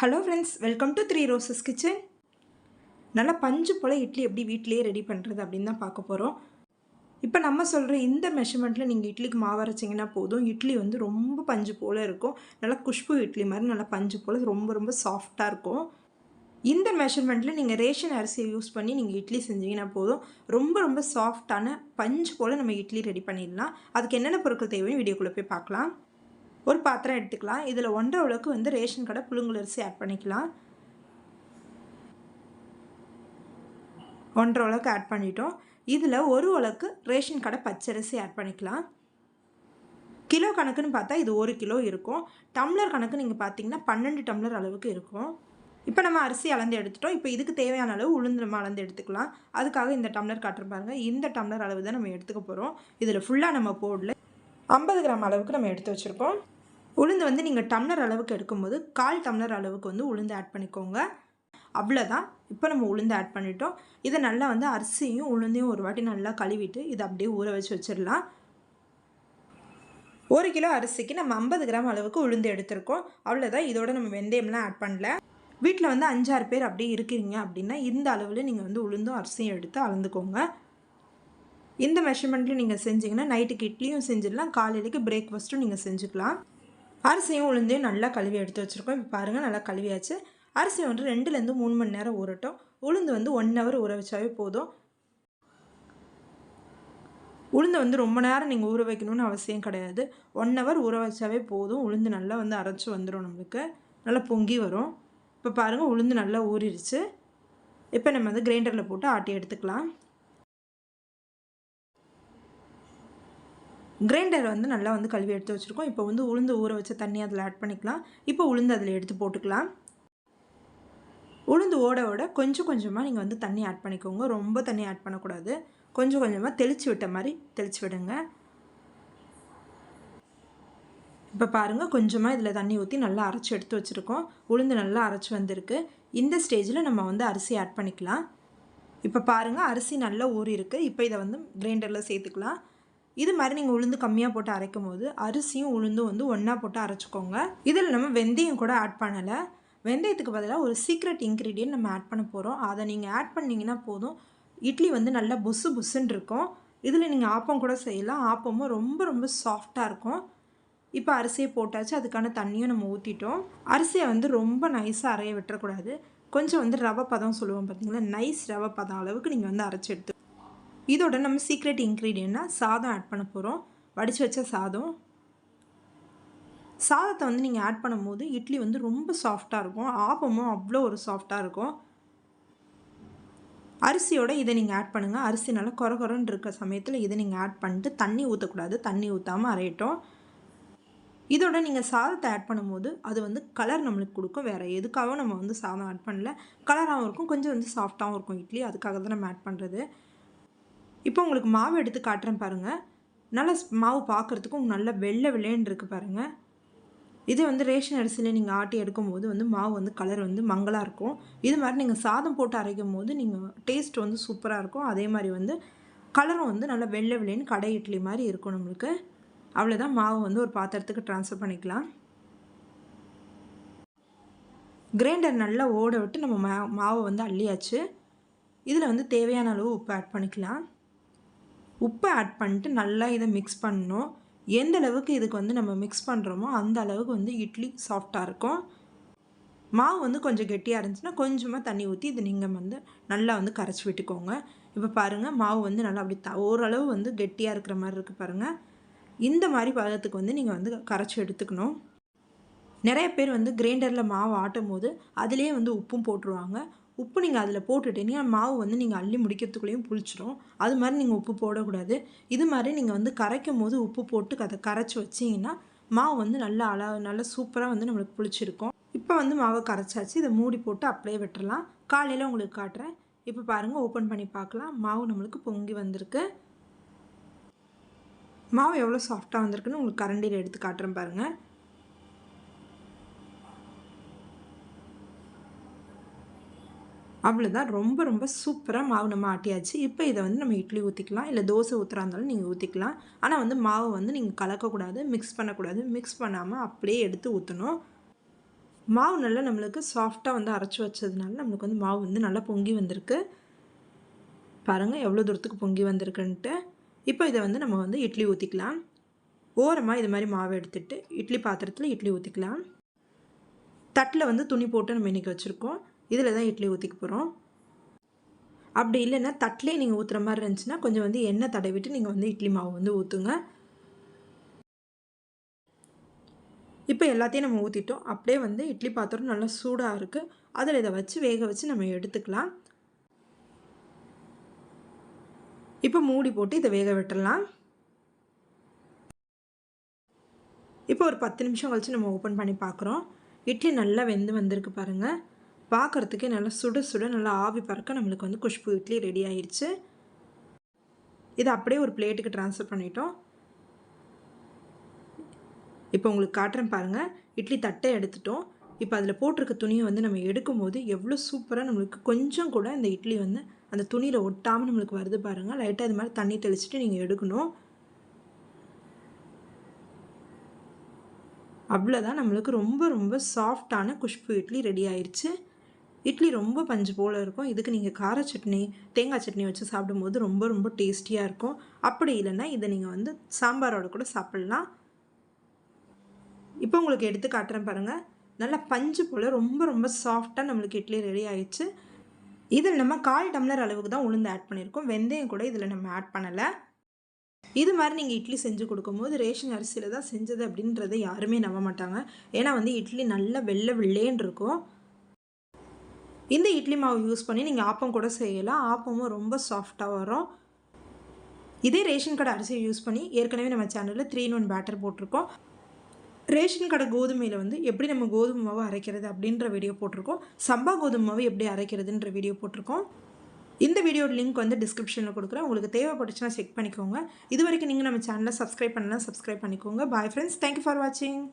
Hello friends welcome to three roses kitchen நல்லா பஞ்சு போல் இட்லி எப்படி வீட்டிலேயே ரெடி பண்ணுறது அப்படின்னு தான் பார்க்க போகிறோம் இப்போ நம்ம சொல்கிற இந்த மெஷர்மெண்ட்டில் நீங்கள் இட்லிக்கு மாவு அரைச்சிங்கன்னா போதும். இட்லி வந்து ரொம்ப பஞ்சு போல் இருக்கும். நல்லா குஷ்பு இட்லி மாதிரி நல்லா பஞ்சு போல் ரொம்ப ரொம்ப சாஃப்டாக இருக்கும். இந்த மெஷர்மெண்ட்டில் நீங்கள் ரேஷன் அரிசியை யூஸ் பண்ணி நீங்கள் இட்லி செஞ்சீங்கன்னா போதும். ரொம்ப ரொம்ப சாஃப்டான பஞ்சு போல் நம்ம இட்லி ரெடி பண்ணிடலாம். அதுக்கு என்னென்ன பொருட்கள் தேவையும் வீடியோக்குள்ளே போய் பார்க்கலாம். ஒரு பாத்திரம் எடுத்துக்கலாம். இதில் ஒன்றரை அளவுக்கு வந்து ரேஷன் கடை புழுங்கல் அரிசி ஆட் பண்ணிக்கலாம். ஒன்றரை அளவுக்கு ஆட் பண்ணிட்டோம். இதில் ஒரு அளவுக்கு ரேஷன் கடை பச்சரிசி ஆட் பண்ணிக்கலாம். கிலோ கணக்குன்னு பார்த்தா இது ஒரு கிலோ இருக்கும். டம்ளர் கணக்கு நீங்கள் பார்த்தீங்கன்னா பன்னெண்டு டம்ளர் அளவுக்கு இருக்கும். இப்போ நம்ம அரிசி அளந்து எடுத்துட்டோம். இப்போ இதுக்கு தேவையான அளவு உளுந்து நம்ம அளந்து எடுத்துக்கலாம். அதுக்காக இந்த டம்ளர் காட்டுறப்பாருங்க இந்த டம்ளர் அளவு தான் நம்ம எடுத்துக்க போகிறோம் இதில் ஃபுல்லாக நம்ம போடல ஐம்பது கிராம் அளவுக்கு நம்ம எடுத்து வச்சுருக்கோம் உளுந்து வந்து நீங்கள் டம்ளர் அளவுக்கு எடுக்கும்போது கால் டம்ளர் அளவுக்கு வந்து உளுந்து ஆட் பண்ணிக்கோங்க. அவ்வளோதான் இப்போ நம்ம உளுந்து ஆட் பண்ணிட்டோம். இதை நல்லா வந்து அரிசியும் உளுந்தையும் ஒரு வாட்டி நல்லா கழுவிட்டு இதை அப்படியே ஊற வச்சு வச்சிடலாம். ஒரு கிலோ அரிசிக்கு நம்ம ஐம்பது கிராம் அளவுக்கு உளுந்து எடுத்திருக்கோம். அவ்வளோதான் இதோட நம்ம வெந்தயம்லாம் ஆட் பண்ணல. வீட்டில் வந்து அஞ்சாறு பேர் அப்படியே இருக்கிறீங்க அப்படின்னா இந்த அளவில் நீங்கள் வந்து உளுந்தும் அரிசியும் எடுத்து அளந்துக்கோங்க. இந்த மெஷர்மெண்ட்லையும் நீங்கள் செஞ்சிங்கன்னா நைட்டுக்கு இட்லியும் செஞ்சிடலாம். காலையிலேக்கு பிரேக்ஃபாஸ்ட்டும் நீங்கள் செஞ்சுக்கலாம். அரிசியும் உளுந்தையும் நல்லா கழுவி எடுத்து வச்சுருக்கோம். இப்போ பாருங்கள் நல்லா கழுவியாச்சு. அரிசி வந்து ரெண்டுலேருந்து மூணு மணி நேரம் ஊறட்டும். உளுந்து வந்து ஒன் ஹவர் ஊற வச்சாவே போதும். உளுந்து வந்து ரொம்ப நேரம் நீங்கள் ஊற வைக்கணும்னு அவசியம் கிடையாது. ஒன் ஹவர் ஊற வச்சாவே போதும். உளுந்து நல்லா வந்து அரைச்சி வந்துடும் நம்மளுக்கு. நல்லா பொங்கி வரும். இப்போ பாருங்கள் உளுந்து நல்லா ஊறிடுச்சு. இப்போ நம்ம வந்து கிரைண்டரில் போட்டு ஆட்டி எடுத்துக்கலாம். கிரைண்டர் வந்து நல்லா வந்து கழுவி எடுத்து வச்சுருக்கோம். இப்போ வந்து உளுந்து ஊற வச்ச தண்ணி அதில் ஆட் பண்ணிக்கலாம். இப்போ உளுந்து அதில் எடுத்து போட்டுக்கலாம். உளுந்து ஓட ஓட கொஞ்சம் கொஞ்சமாக நீங்கள் வந்து தண்ணி ஆட் பண்ணிக்கோங்க. ரொம்ப தண்ணி ஆட் பண்ணக்கூடாது. கொஞ்சம் கொஞ்சமாக தெளித்து விட்ட மாதிரி தெளித்து விடுங்க. இப்போ பாருங்கள் கொஞ்சமாக இதில் தண்ணி ஊற்றி நல்லா அரைச்சி எடுத்து வச்சுருக்கோம். உளுந்து நல்லா அரைச்சி வந்திருக்கு. இந்த ஸ்டேஜில் நம்ம வந்து அரிசி ஆட் பண்ணிக்கலாம். இப்போ பாருங்கள் அரிசி நல்லா ஊறி இருக்குது இப்போ இதை வந்து கிரைண்டரில் சேர்த்துக்கலாம். இது மாதிரி நீங்கள் உளுந்து கம்மியாக போட்டு அரைக்கும் போது அரிசியும் உளுந்தும் வந்து ஒன்றா போட்டு அரைச்சிக்கோங்க. இதில் நம்ம வெந்தயம் கூட ஆட் பண்ணலை. வெந்தயத்துக்கு பதிலாக ஒரு சீக்ரெட் இன்க்ரீடியன்ட் நம்ம ஆட் பண்ண போகிறோம் அதை நீங்கள் ஆட் பண்ணிங்கன்னா போதும். இட்லி வந்து நல்லா புசு புசுன்னு இருக்கும். இதில் நீங்கள் ஆப்பம் கூட செய்யலாம். ஆப்பமும் ரொம்ப ரொம்ப சாஃப்டாக இருக்கும். இப்போ அரிசியை போட்டாச்சு. அதுக்கான தண்ணியும் நம்ம ஊற்றிட்டோம் அரிசியை வந்து ரொம்ப நைஸாக அரைய விட்டுறக்கூடாது. கொஞ்சம் வந்து ரவை பதம் சொல்லுவோம் பார்த்தீங்களா நைஸ் ரவை பதம் அளவுக்கு நீங்கள் வந்து அரைச்சி எடுத்து இதோட நம்ம சீக்ரெட் இன்க்ரீடியண்ட்னா சாதம் ஆட் பண்ண போகிறோம் வடித்து வச்ச சாதம். சாதத்தை வந்து நீங்கள் ஆட் பண்ணும்போது இட்லி வந்து ரொம்ப சாஃப்டாக இருக்கும். ஆப்பமும் அவ்வளோ ஒரு சாஃப்டாக இருக்கும். அரிசியோட இதை நீங்கள் ஆட் பண்ணுங்கள் அரிசி நல்லா குறை குறைன்னு இருக்க சமயத்தில் இதை நீங்கள் ஆட் பண்ணிட்டு தண்ணி ஊற்றக்கூடாது தண்ணி ஊற்றாமல் அரையட்டும். இதோட நீங்கள் சாதத்தை ஆட் பண்ணும்போது அது வந்து கலர் நம்மளுக்கு கொடுக்கும். வேறு எதுக்காகவும் நம்ம வந்து சாதம் ஆட் பண்ணல. கலராகவும் இருக்கும். கொஞ்சம் வந்து சாஃப்டாகவும் இருக்கும் இட்லி. அதுக்காக தான் நம்ம ஆட் பண்ணுறது இப்போ உங்களுக்கு மாவு எடுத்து காட்டுறேன் பாருங்கள் நல்லா மாவு பார்க்குறதுக்கும் நல்லா வெள்ளை வெள்ளைன்னு இருக்குது பாருங்கள் இது வந்து ரேஷன் அரிசியில் நீங்கள் ஆட்டி எடுக்கும்போது வந்து மாவு வந்து கலர் வந்து மங்களாக இருக்கும். இது மாதிரி நீங்கள் சாதம் போட்டு அரைக்கும் போது நீங்கள் டேஸ்ட் வந்து சூப்பராக இருக்கும். அதே மாதிரி வந்து கலரும் வந்து நல்லா வெள்ளை வெள்ளைன்னு கடை இட்லி மாதிரி இருக்கும் நம்மளுக்கு. அவ்வளோதான் மாவு வந்து ஒரு பாத்திரத்துக்கு ட்ரான்ஸ்ஃபர் பண்ணிக்கலாம். கிரைண்டர் நல்லா ஓட விட்டு நம்ம மா மாவை வந்து அள்ளியாச்சு. இதில் வந்து தேவையான அளவு உப்பு ஆட் பண்ணிக்கலாம். உப்பை ஆட் பண்ணிட்டு நல்லா இதை மிக்ஸ் பண்ணணும். எந்த அளவுக்கு இதுக்கு வந்து நம்ம மிக்ஸ் பண்ணுறோமோ அந்த அளவுக்கு வந்து இட்லி சாஃப்டாக இருக்கும். மாவு வந்து கொஞ்சம் கெட்டியாக இருந்துச்சுன்னா கொஞ்சமாக தண்ணி ஊற்றி இது நீங்கள் வந்து நல்லா வந்து கரைச்சி விட்டுக்கோங்க. இப்போ பாருங்கள் மாவு வந்து நல்லா அப்படி த ஓரளவு வந்து கெட்டியாக இருக்கிற மாதிரி இருக்குது பாருங்கள் இந்த மாதிரி பதத்துக்கு வந்து நீங்கள் வந்து கரைச்சி எடுத்துக்கணும். நிறைய பேர் வந்து கிரைண்டரில் மாவு ஆட்டும் போது அதுலேயே வந்து உப்பும் போட்டுருவாங்க. உப்பு நீங்கள் அதில் போட்டுட்டீங்கன்னா மாவு வந்து நீங்கள் அள்ளி முடிக்கிறதுக்குள்ளேயும் புளிச்சிரும். அது மாதிரி நீங்கள் உப்பு போடக்கூடாது. இது மாதிரி நீங்கள் வந்து கரைக்கும் போது உப்பு போட்டு அதை கரைச்சி வச்சிங்கன்னா மாவு வந்து நல்லா அழ நல்லா சூப்பராக வந்து நம்மளுக்கு புளிச்சிருக்கும். இப்போ வந்து மாவை கரைச்சாச்சு. இதை மூடி போட்டு அப்படியே விட்டுறலாம். காலையில் உங்களுக்கு காட்டுறேன். இப்போ பாருங்கள் ஓப்பன் பண்ணி பார்க்கலாம். மாவு நம்மளுக்கு பொங்கி வந்திருக்கு. மாவு எவ்வளோ சாஃப்டாக வந்திருக்குன்னு உங்களுக்கு கரண்டியில் எடுத்து காட்டுறேன் பாருங்கள் அவ்வளோதான் ரொம்ப ரொம்ப சூப்பராக மாவு நம்ம ஆட்டியாச்சு. இப்போ இதை வந்து நம்ம இட்லி ஊற்றிக்கலாம் இல்லை தோசை ஊற்றுறா இருந்தாலும் நீங்கள் ஊற்றிக்கலாம் ஆனால் வந்து மாவு வந்து நீங்கள் கலக்கக்கூடாது மிக்ஸ் பண்ணக்கூடாது. மிக்ஸ் பண்ணாமல் அப்படியே எடுத்து ஊற்றணும் மாவு நல்லா நம்மளுக்கு சாஃப்டாக வந்து அரைச்சி வச்சதுனால நம்மளுக்கு வந்து மாவு வந்து நல்லா பொங்கி வந்திருக்கு. பாருங்கள் எவ்வளோ தூரத்துக்கு பொங்கி வந்திருக்குன்ட்டு. இப்போ இதை வந்து நம்ம வந்து இட்லி ஊற்றிக்கலாம் ஓரமாக இது மாதிரி மாவு எடுத்துகிட்டு இட்லி பாத்திரத்தில் இட்லி ஊற்றிக்கலாம் தட்டில் வந்து துணி போட்டு நம்ம இன்றைக்கி வச்சுருக்கோம். இதில் தான் இட்லி ஊற்றிக்க போகிறோம். அப்படி இல்லைன்னா தட்டிலே நீங்கள் ஊற்றுற மாதிரி இருந்துச்சுன்னா கொஞ்சம் வந்து எண்ணெய் தடவிட்டு நீங்கள் வந்து இட்லி மாவு வந்து ஊற்றுங்க இப்போ எல்லாத்தையும் நம்ம ஊற்றிட்டோம் அப்படியே வந்து இட்லி பாத்திரம் நல்லா சூடாக இருக்குது அதில் இதை வச்சு வேக வச்சு நம்ம எடுத்துக்கலாம். இப்போ மூடி போட்டு இதை வேக விட்டுடலாம். இப்போ ஒரு பத்து நிமிஷம் கழித்து நம்ம ஓப்பன் பண்ணி பார்க்குறோம். இட்லி நல்லா வெந்து வந்திருக்கு பாருங்கள் பார்க்குறதுக்கே நல்லா சுட சுட நல்லா ஆவி பறக்க நம்மளுக்கு வந்து குஷ்பு இட்லி ரெடி ஆயிடுச்சு இதை அப்படியே ஒரு பிளேட்டுக்கு ட்ரான்ஸ்ஃபர் பண்ணிட்டோம். இப்போ உங்களுக்கு காட்டுறேன் பாருங்கள் இட்லி தட்டை எடுத்துட்டோம். இப்போ அதில் போட்டிருக்க துணியை வந்து நம்ம எடுக்கும்போது எவ்வளோ சூப்பராக நம்மளுக்கு கொஞ்சம் கூட இந்த இட்லி வந்து அந்த துணியில் ஒட்டாமல் நம்மளுக்கு வருது பாருங்கள் லைட்டாக இது மாதிரி தண்ணி தெளிச்சுட்டு நீங்கள் எடுக்கணும். அவ்வளோதான் நம்மளுக்கு ரொம்ப ரொம்ப சாஃப்டான குஷ்பு இட்லி ரெடி ஆயிடுச்சு இட்லி ரொம்ப பஞ்சு போல் இருக்கும். இதுக்கு நீங்கள் கார சட்னி தேங்காய் சட்னி வச்சு சாப்பிடும்போது ரொம்ப ரொம்ப டேஸ்டியாக இருக்கும். அப்படி இல்லைன்னா இதை நீங்கள் வந்து சாம்பாரோட கூட சாப்பிட்லாம். இப்போ உங்களுக்கு எடுத்து காட்டுறேன் பாருங்கள் நல்லா பஞ்சு போல் ரொம்ப ரொம்ப சாஃப்டாக நம்மளுக்கு இட்லி ரெடி ஆயிடுச்சு. இதில் நம்ம கால் டம்ளர் அளவுக்கு தான் உளுந்து ஆட் பண்ணியிருக்கோம். வெந்தயம் கூட இதில் நம்ம ஆட் பண்ணலை. இது மாதிரி நீங்கள் இட்லி செஞ்சு கொடுக்கும்போது ரேஷன் அரிசியில் தான் செஞ்சது அப்படின்றத யாருமே நம்ப மாட்டாங்க. ஏன்னா வந்து இட்லி நல்லா வெள்ளை வெள்ளேன்னு இருக்கும். இந்த இட்லி மாவு யூஸ் பண்ணி நீங்கள் ஆப்பம் கூட செய்யலாம். ஆப்பமும் ரொம்ப சாஃப்டாக வரும். இதே ரேஷன் கடை அரிசியை யூஸ் பண்ணி ஏற்கனவே நம்ம சேனலில் த்ரீ இன் ஒன் பேட்டர் போட்டிருக்கோம். ரேஷன் கடை கோதுமையில் வந்து எப்படி நம்ம கோதுமை மாவு அரைக்கிறது அப்படின்ற வீடியோ போட்டிருக்கோம். சம்பா கோதுமை மாவு எப்படி அரைக்கிறதுன்ற வீடியோ போட்டிருக்கோம். இந்த வீடியோட லிங்க் வந்து டிஸ்கிரிப்ஷனில் கொடுக்குறேன். உங்களுக்கு தேவைப்பட்டுச்சுன்னா செக் பண்ணிக்கோங்க. இது வரைக்கும் நீங்கள் நம்ம சேனலை சப்ஸ்கிரைப் பண்ணலாம் சப்ஸ்கிரைப் பண்ணிக்கோங்க. பாய் ஃப்ரெண்ட்ஸ் தேங்க்யூ ஃபார் வாட்சிங்